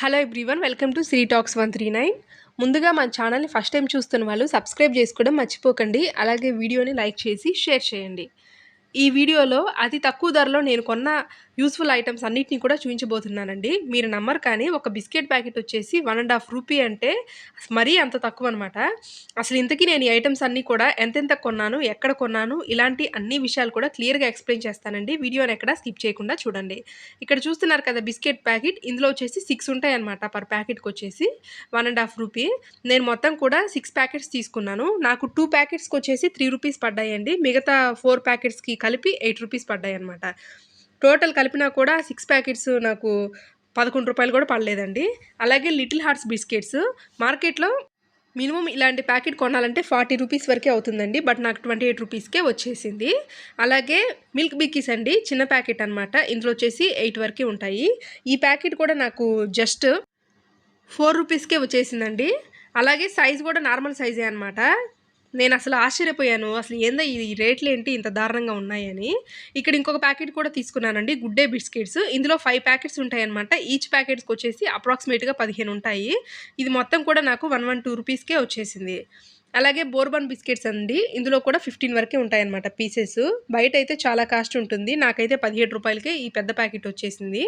Hello everyone welcome to Sri talks one three nine ముందుగా మా ఛానల్ని ఫస్ట్ టైం చూస్తున్న వాళ్ళు సబ్స్క్రైబ్ చేసుకోవడం మర్చిపోకండి. అలాగే వీడియోని లైక్ చేసి షేర్ చేయండి. ఈ వీడియోలో అతి తక్కువ ధరలో నేను కొన్న యూస్ఫుల్ ఐటమ్స్ అన్నిటిని కూడా చూపించబోతున్నానండి. మీరు నమ్మరు కానీ ఒక బిస్కెట్ ప్యాకెట్ వచ్చేసి వన్ అండ్ హాఫ్ రూపీ అంటే మరీ అంత తక్కువ అనమాట అసలు ఇంతకీ నేను ఈ ఐటమ్స్ అన్నీ కూడా ఎంతెంత కొన్నాను ఎక్కడ కొన్నాను ఇలాంటి అన్ని విషయాలు కూడా క్లియర్గా ఎక్స్ప్లెయిన్ చేస్తానండి. వీడియోని ఎక్కడ స్కిప్ చేయకుండా చూడండి. ఇక్కడ చూస్తున్నారు కదా బిస్కెట్ ప్యాకెట్ ఇందులో వచ్చేసి సిక్స్ ఉంటాయి అనమాట పర్ ప్యాకెట్కి వచ్చేసి వన్ అండ్ హాఫ్ రూపీ. నేను మొత్తం కూడా సిక్స్ ప్యాకెట్స్ తీసుకున్నాను. నాకు టూ ప్యాకెట్స్కి వచ్చేసి త్రీ రూపీస్ పడ్డాయండి. మిగతా ఫోర్ ప్యాకెట్స్కి కలిపి ఎయిట్ రూపీస్ పడ్డాయి అనమాట టోటల్ కలిపినా కూడా సిక్స్ ప్యాకెట్స్ నాకు పదకొండు రూపాయలు కూడా పడలేదండి. అలాగే లిటిల్ హార్ట్స్ బిస్కెట్స్. మార్కెట్లో మినిమం ఇలాంటి ప్యాకెట్ కొనాలంటే ఫార్టీ రూపీస్ వరకే అవుతుందండి. బట్ నాకు ట్వంటీ ఎయిట్ రూపీస్కే వచ్చేసింది. అలాగే మిల్క్ బిక్కీస్ అండి చిన్న ప్యాకెట్ అనమాట ఇందులో వచ్చేసి ఎయిట్ వరకే ఉంటాయి. ఈ ప్యాకెట్ కూడా నాకు జస్ట్ ఫోర్ రూపీస్కే వచ్చేసిందండి. అలాగే సైజ్ కూడా నార్మల్ సైజే అనమాట నేను అసలు ఆశ్చర్యపోయాను. అసలు ఏందో ఈ రేట్లు ఏంటి ఇంత దారుణంగా ఉన్నాయని. ఇక్కడ ఇంకొక ప్యాకెట్ కూడా తీసుకున్నానండి గుడ్ డే బిస్కెట్స్. ఇందులో ఫైవ్ ప్యాకెట్స్ ఉంటాయన్నమాట. ఈచ్ ప్యాకెట్స్కి వచ్చేసి అప్రాక్సిమేట్గా పదిహేను ఉంటాయి. ఇది మొత్తం కూడా నాకు వన్ వన్ టూ రూపీస్కే వచ్చేసింది. అలాగే బోర్బన్ బిస్కెట్స్ అండి ఇందులో కూడా ఫిఫ్టీన్ వరకే ఉంటాయన్నమాట పీసెస్. బయట అయితే చాలా కాస్ట్ ఉంటుంది. నాకైతే పదిహేడు రూపాయలకే ఈ పెద్ద ప్యాకెట్ వచ్చేసింది.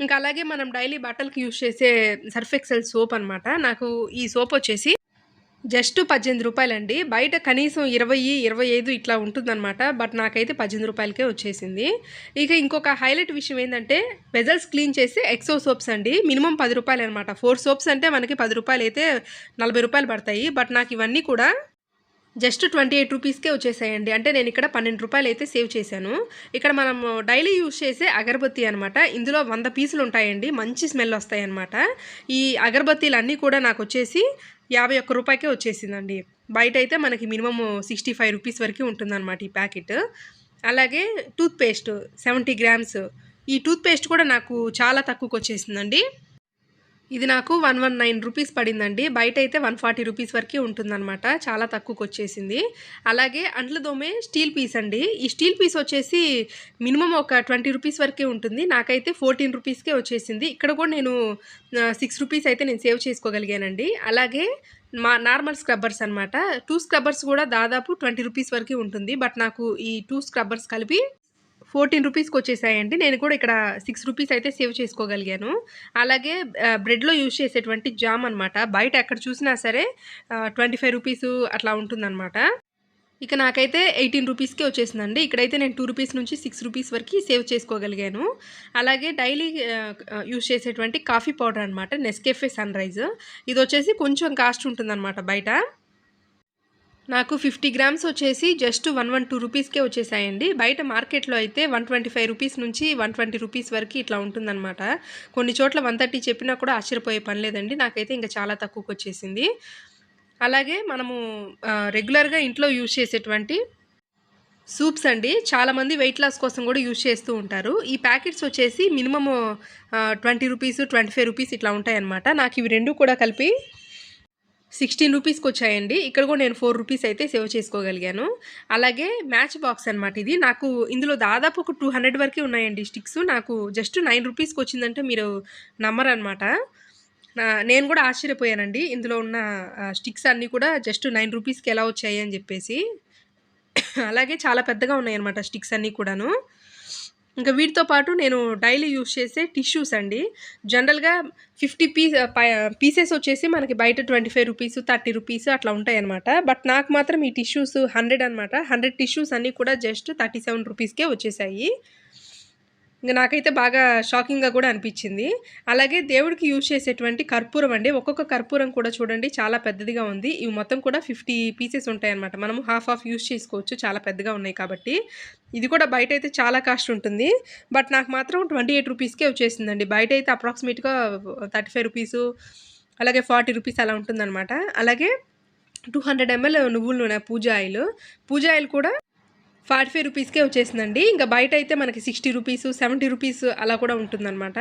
ఇంకా అలాగే మనం డైలీ బట్టలకి యూజ్ చేసే సర్ఫ్ ఎక్సెల్ సోప్ అనమాట నాకు ఈ సోప్ వచ్చేసి జస్ట్ పద్దెనిమిది రూపాయలండి. బయట కనీసం ఇరవై ఇరవై ఐదు ఇట్లా ఉంటుందన్నమాట. బట్ నాకైతే పద్దెనిమిది రూపాయలకే వచ్చేసింది. ఇక ఇంకొక హైలైట్ విషయం ఏంటంటే వెజల్స్ క్లీన్ చేసి ఎక్సో సోప్స్ అండి. మినిమం పది రూపాయలు అనమాట ఫోర్ సోప్స్ అంటే మనకి పది రూపాయలు అయితే నలభై రూపాయలు పడతాయి. బట్ నాకు ఇవన్నీ కూడా జస్ట్ ట్వంటీ ఎయిట్ రూపీస్కే వచ్చేసాయండి. అంటే నేను ఇక్కడ పన్నెండు రూపాయలు అయితే సేవ్ చేశాను. ఇక్కడ మనం డైలీ యూజ్ చేసే అగరబత్తి అనమాట ఇందులో వంద పీసులు ఉంటాయండి మంచి స్మెల్ వస్తాయి అనమాట ఈ అగరబత్తీలు అన్నీ కూడా నాకు వచ్చేసి యాభై ఒక్క రూపాయకే వచ్చేసిందండి. బయట అయితే మనకి మినిమం సిక్స్టీ ఫైవ్ రూపీస్ వరకు ఉంటుందన్నమాట ఈ ప్యాకెట్. అలాగే టూత్ పేస్ట్ సెవెంటీ గ్రామ్స్. ఈ టూత్పేస్ట్ కూడా నాకు చాలా తక్కువకి వచ్చేసిందండి ఇది నాకు వన్ వన్ నైన్ రూపీస్ పడిందండి. బయట అయితే వన్ ఫార్టీ రూపీస్ వరకే ఉంటుందన్నమాట. చాలా తక్కువకి వచ్చేసింది అలాగే అంట్ల దోమే స్టీల్ పీస్ అండి. ఈ స్టీల్ పీస్ వచ్చేసి మినిమం ఒక ట్వంటీ రూపీస్ వరకే ఉంటుంది. నాకైతే ఫోర్టీన్ రూపీస్కే వచ్చేసింది. ఇక్కడ కూడా నేను సిక్స్ రూపీస్ అయితే నేను సేవ్ చేసుకోగలిగానండి. అలాగే మా నార్మల్ స్క్రబ్బర్స్ అనమాట టూ స్క్రబ్బర్స్ కూడా దాదాపు ట్వంటీ రూపీస్ వరకు ఉంటుంది. బట్ నాకు ఈ టూ స్క్రబ్బర్స్ కలిపి ఫోర్టీన్ రూపీస్కి వచ్చేసాయండి. నేను కూడా ఇక్కడ సిక్స్ రూపీస్ అయితే సేవ్ చేసుకోగలిగాను. అలాగే బ్రెడ్లో యూజ్ చేసేటువంటి జామ్ అనమాట బయట ఎక్కడ చూసినా సరే ట్వంటీ ఫైవ్ రూపీస్ అట్లా ఉంటుందన్నమాట. ఇక నాకైతే ఎయిటీన్ రూపీస్కే వచ్చేసిందండి. ఇక్కడైతే నేను టూ రూపీస్ నుంచి సిక్స్ రూపీస్ వరకు సేవ్ చేసుకోగలిగాను. అలాగే డైలీ యూజ్ చేసేటువంటి కాఫీ పౌడర్ అనమాట నెస్కెఫే సన్ రైజ్ ఇది వచ్చేసి కొంచెం కాస్ట్ ఉంటుందన్నమాట బయట. నాకు ఫిఫ్టీ గ్రామ్స్ వచ్చేసి జస్ట్ వన్ వన్ టూ రూపీస్కే వచ్చేసాయండి. బయట మార్కెట్లో అయితే వన్ ట్వంటీ ఫైవ్ రూపీస్ నుంచి వన్ ట్వంటీ రూపీస్ వరకు ఇట్లా ఉంటుందన్నమాట. కొన్ని చోట్ల వన్ థర్టీ చెప్పినా కూడా ఆశ్చర్యపోయే పని లేదండి. నాకైతే ఇంకా చాలా తక్కువకి వచ్చేసింది. అలాగే మనము రెగ్యులర్గా ఇంట్లో యూజ్ చేసేటువంటి సూప్స్ అండి. చాలామంది వెయిట్ లాస్ కోసం కూడా యూజ్ చేస్తూ ఉంటారు. ఈ ప్యాకెట్స్ వచ్చేసి minimum twenty rupees twenty five rupees ఇట్లా ఉంటాయన్నమాట. నాకు ఇవి రెండు కూడా కలిపి సిక్స్టీన్ రూపీస్కి వచ్చాయండి ఇక్కడ కూడా నేను ఫోర్ రూపీస్ అయితే సేవ్ చేసుకోగలిగాను. అలాగే మ్యాచ్ బాక్స్ అనమాట ఇది. నాకు ఇందులో దాదాపు ఒక టూ హండ్రెడ్ వరకే ఉన్నాయండి స్టిక్స్. నాకు జస్ట్ నైన్ రూపీస్కి వచ్చిందంటే మీరు నమ్మరనమాట నేను కూడా ఆశ్చర్యపోయానండి. ఇందులో ఉన్న స్టిక్స్ అన్నీ కూడా జస్ట్ నైన్ రూపీస్కి ఎలా వచ్చాయి అని చెప్పేసి. అలాగే చాలా పెద్దగా ఉన్నాయన్నమాట స్టిక్స్ అన్నీ కూడాను. ఇంకా వీటితో పాటు నేను డైలీ యూస్ చేసే టిష్యూస్ అండి. జనరల్గా ఫిఫ్టీ పీస్ పీసెస్ వచ్చేసి మనకి బయట twenty five rupees thirty rupees అట్లా ఉంటాయి అనమాట బట్ నాకు మాత్రం ఈ టిష్యూస్ హండ్రెడ్ అనమాట హండ్రెడ్ టిష్యూస్ అన్నీ కూడా జస్ట్ థర్టీ సెవెన్ రూపీస్కే వచ్చేసాయి. ఇంకా నాకైతే బాగా షాకింగ్గా కూడా అనిపించింది. అలాగే దేవుడికి యూజ్ చేసేటువంటి కర్పూరం అండి. ఒక్కొక్క కర్పూరం కూడా చూడండి చాలా పెద్దదిగా ఉంది. ఇవి మొత్తం కూడా ఫిఫ్టీ పీసెస్ ఉంటాయన్నమాట. మనము హాఫ్ హాఫ్ యూజ్ చేసుకోవచ్చు. చాలా పెద్దగా ఉన్నాయి కాబట్టి. ఇది కూడా బయట అయితే చాలా కాస్ట్ ఉంటుంది. బట్ నాకు మాత్రం ట్వంటీ ఎయిట్ రూపీస్కే వచ్చేసిందండి. బయట అయితే అప్రాక్సిమేట్గా థర్టీ ఫైవ్ రూపీసు అలాగే ఫార్టీ రూపీస్ అలా ఉంటుందన్నమాట. అలాగే టూ హండ్రెడ్ ఎంఎల్ నువ్వుల నూనె పూజ ఆయిల్. పూజ ఆయిల్ కూడా ఫార్టీ ఫైవ్ రూపీస్కే వచ్చేసిందండి. ఇంకా బయట అయితే మనకి సిక్స్టీ రూపీస్ సెవెంటీ రూపీస్ అలా కూడా ఉంటుందన్నమాట.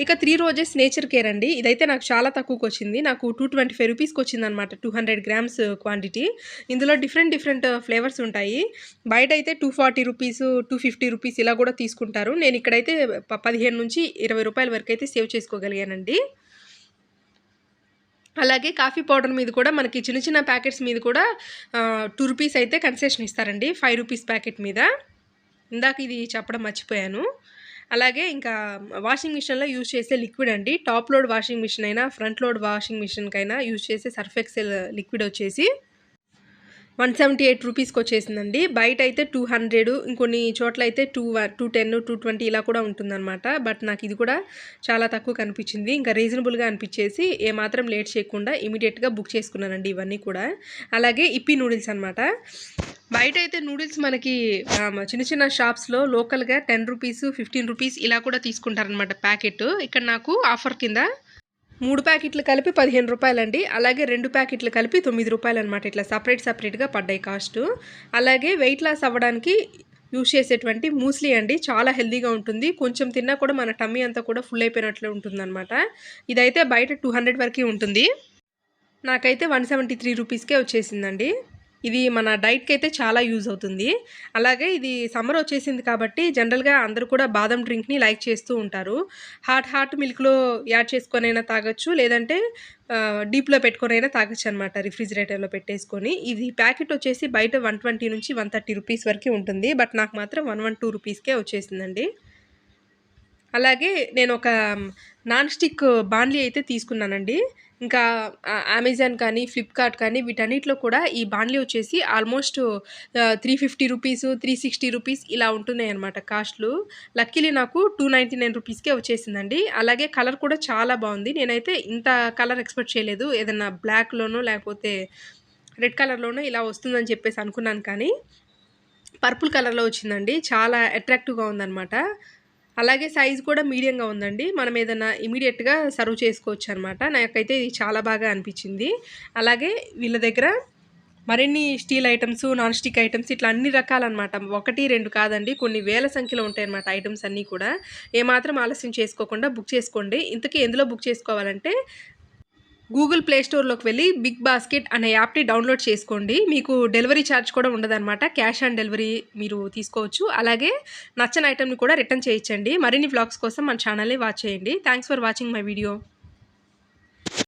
ఇక త్రీ రోజెస్ నేచర్ కేర్ అండి. ఇదైతే నాకు చాలా తక్కువకి వచ్చింది. నాకు టూ ట్వంటీ ఫైవ్ రూపీస్కి వచ్చిందనమాట టూ హండ్రెడ్ గ్రామ్స్ క్వాంటిటీ. ఇందులో డిఫరెంట్ డిఫరెంట్ ఫ్లేవర్స్ ఉంటాయి. బయట అయితే two forty rupees two fifty rupees ఇలా కూడా తీసుకుంటారు. నేను ఇక్కడైతే ప- పదిహేను నుంచి ఇరవై రూపాయల వరకు అయితే సేవ్ చేసుకోగలిగానండి. అలాగే కాఫీ పౌడర్ మీద కూడా మనకి చిన్న చిన్న ప్యాకెట్స్ మీద కూడా టూ రూపీస్ అయితే కన్సెషన్ ఇస్తారండి. ఫైవ్ రూపీస్ ప్యాకెట్ మీద. ఇందాక ఇది చెప్పడం మర్చిపోయాను. అలాగే ఇంకా వాషింగ్ మిషన్లో యూజ్ చేసే లిక్విడ్ అండి. టాప్ లోడ్ వాషింగ్ మిషన్ అయినా ఫ్రంట్ లోడ్ వాషింగ్ మిషన్కైనా యూజ్ చేసే సర్ఫ్ ఎక్సెల్ లిక్విడ్ వచ్చేసి వన్ సెవెంటీ ఎయిట్ రూపీస్కి వచ్చేసిందండి బయట అయితే టూ హండ్రెడ్ ఇంకొన్ని చోట్ల అయితే two two ten two twenty ఇలా కూడా ఉంటుందన్నమాట. బట్ నాకు ఇది కూడా చాలా తక్కువ కనిపించింది. ఇంకా రీజనబుల్గా అనిపించేసి ఏమాత్రం లేట్ చేయకుండా ఇమీడియట్గా బుక్ చేసుకున్నానండి ఇవన్నీ కూడా. అలాగే ఇప్పి నూడిల్స్ అనమాట బయట అయితే నూడిల్స్ మనకి చిన్న చిన్న షాప్స్లో లోకల్గా టెన్ రూపీస్ ఫిఫ్టీన్ రూపీస్ ఇలా కూడా తీసుకుంటారనమాట ప్యాకెట్. ఇక్కడ నాకు ఆఫర్ కింద మూడు ప్యాకెట్లు కలిపి పదిహేను రూపాయలండి. అలాగే రెండు ప్యాకెట్లు కలిపి తొమ్మిది రూపాయలు అనమాట ఇట్లా సపరేట్ సపరేట్గా పడ్డాయి కాస్ట్. అలాగే వెయిట్ లాస్ అవ్వడానికి యూస్ చేసేటువంటి మూస్లీ అండి. చాలా హెల్దీగా ఉంటుంది. కొంచెం తిన్నా కూడా మన టమ్మీ అంతా కూడా ఫుల్ అయిపోయినట్లు ఉంటుందన్నమాట. ఇదైతే బయట టూ హండ్రెడ్ వరకు ఉంటుంది. నాకైతే వన్ సెవెంటీ త్రీ రూపీస్కే వచ్చేసిందండి. ఇది మన డైట్కి అయితే చాలా యూజ్ అవుతుంది. అలాగే ఇది సమ్మర్ వచ్చేసింది కాబట్టి జనరల్గా అందరూ కూడా బాదం డ్రింక్ని లైక్ చేస్తూ ఉంటారు. హాట్ హాట్ మిల్క్లో యాడ్ చేసుకొనైనా తాగొచ్చు లేదంటే డీప్లో పెట్టుకొనైనా తాగొచ్చు అనమాట రిఫ్రిజిరేటర్లో పెట్టేసుకొని. ఇది ప్యాకెట్ వచ్చేసి బయట వన్ ట్వంటీ నుంచి వన్ థర్టీ రూపీస్ వరకు ఉంటుంది. బట్ నాకు మాత్రం వన్ వన్ టూ రూపీస్కే వచ్చేసిందండి. అలాగే నేను ఒక నాన్ స్టిక్ బాండ్లీ అయితే తీసుకున్నానండి. ఇంకా అమెజాన్ కానీ ఫ్లిప్కార్ట్ కానీ వీటన్నిటిలో కూడా ఈ బాండ్లీ వచ్చేసి almost three fifty rupees three sixty rupees ఇలా ఉంటున్నాయి అనమాట కాస్ట్లు. లక్కీలీ నాకు టూ నైంటీ నైన్ రూపీస్కే వచ్చేసిందండి. అలాగే కలర్ కూడా చాలా బాగుంది. నేనైతే ఇంత కలర్ ఎక్స్పెక్ట్ చేయలేదు. ఏదన్నా బ్లాక్లోనో లేకపోతే రెడ్ కలర్లోనో ఇలా వస్తుందని చెప్పేసి అనుకున్నాను కానీ పర్పుల్ కలర్లో వచ్చిందండి. చాలా అట్రాక్టివ్గా ఉందన్నమాట. అలాగే సైజ్ కూడా మీడియంగా ఉందండి. మనం ఏదైనా ఇమీడియట్గా సర్వ్ చేసుకోవచ్చు అనమాట నాకైతే ఇది చాలా బాగా అనిపించింది. అలాగే వీళ్ళ దగ్గర మరిన్ని steel items non stick items ఇట్లా అన్ని రకాలన్నమాట ఒకటి రెండు కాదండి. కొన్ని వేల సంఖ్యలో ఉంటాయన్నమాట ఐటమ్స్ అన్నీ కూడా. ఏమాత్రం ఆలస్యం చేసుకోకుండా బుక్ చేసుకోండి. ఇంతకీ ఎందులో బుక్ చేసుకోవాలంటే గూగుల్ ప్లే స్టోర్లోకి వెళ్ళి బిగ్ బాస్కెట్ అనే యాప్ని డౌన్లోడ్ చేసుకోండి. మీకు డెలివరీ ఛార్జ్ కూడా ఉండదన్నమాట. క్యాష్ ఆన్ డెలివరీ మీరు తీసుకోవచ్చు. అలాగే నచ్చని ఐటెంని కూడా రిటర్న్ చేయించండి. మరిన్ని వ్లాగ్స్ కోసం మన ఛానల్ని వాచ్ చేయండి. Thanks for watching my video.